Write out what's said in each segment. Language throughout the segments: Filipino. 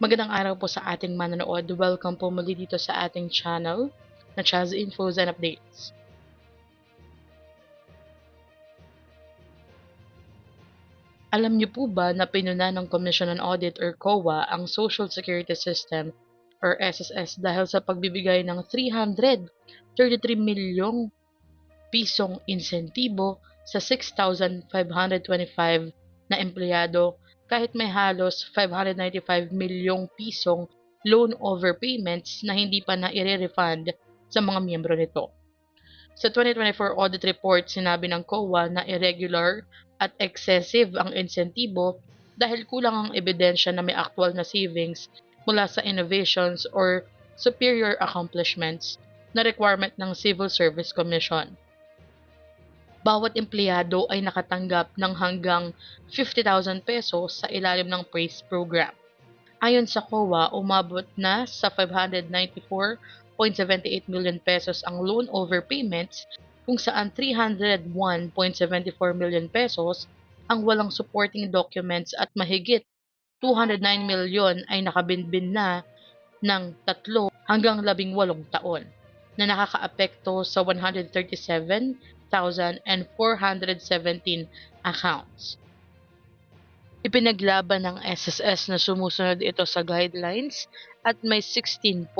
Magandang araw po sa ating manonood. Welcome po muli dito sa ating channel na Chaz Infos and Updates. Alam niyo po ba na pinuna ng Commission on Audit or COA ang Social Security System or SSS dahil sa pagbibigay ng 333 milyong pisong insentibo sa 6,525 na empleyado kahit may halos 595 milyong pisong loan overpayments na hindi pa na refund sa mga miyembro nito. Sa 2024 audit report, sinabi ng COA na irregular at excessive ang insentibo dahil kulang ang ebidensya na may actual na savings mula sa innovations or superior accomplishments na requirement ng Civil Service Commission. Bawat empleyado ay nakatanggap ng hanggang 50,000 pesos sa ilalim ng PRAISE program. Ayon sa COA, umabot na sa 594.78 million pesos ang loan overpayments kung saan 301.74 million pesos ang walang supporting documents at mahigit 209 million ay nakabinbin na ng tatlo hanggang labing walong taon na nakakaapekto sa 137,417 accounts. Ipinaglaban ng SSS na sumusunod ito sa guidelines at may 16.52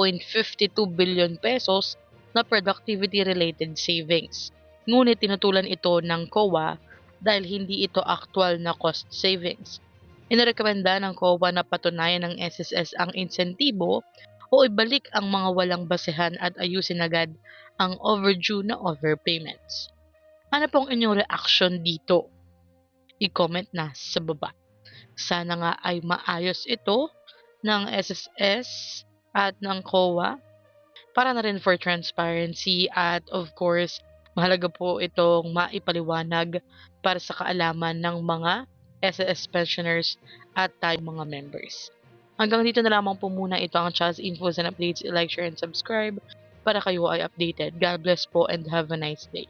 billion pesos na productivity-related savings. Ngunit tinutulan ito ng COA dahil hindi ito actual na cost savings. Inirekomenda ng COA na patunayan ng SSS ang insentibo o ibalik ang mga walang basehan at ayusin agad ang overdue na overpayments. Ano pong inyong reaction dito? I-comment na sa baba. Sana nga ay maayos ito ng SSS at ng COA para na rin for transparency at of course mahalaga po itong maipaliwanag para sa kaalaman ng mga SSS pensioners at tayong mga members. Hanggang dito na lamang po muna ito ang Chaz Infos and Updates. I-like, share, and subscribe para kayo ay updated. God bless po and have a nice day.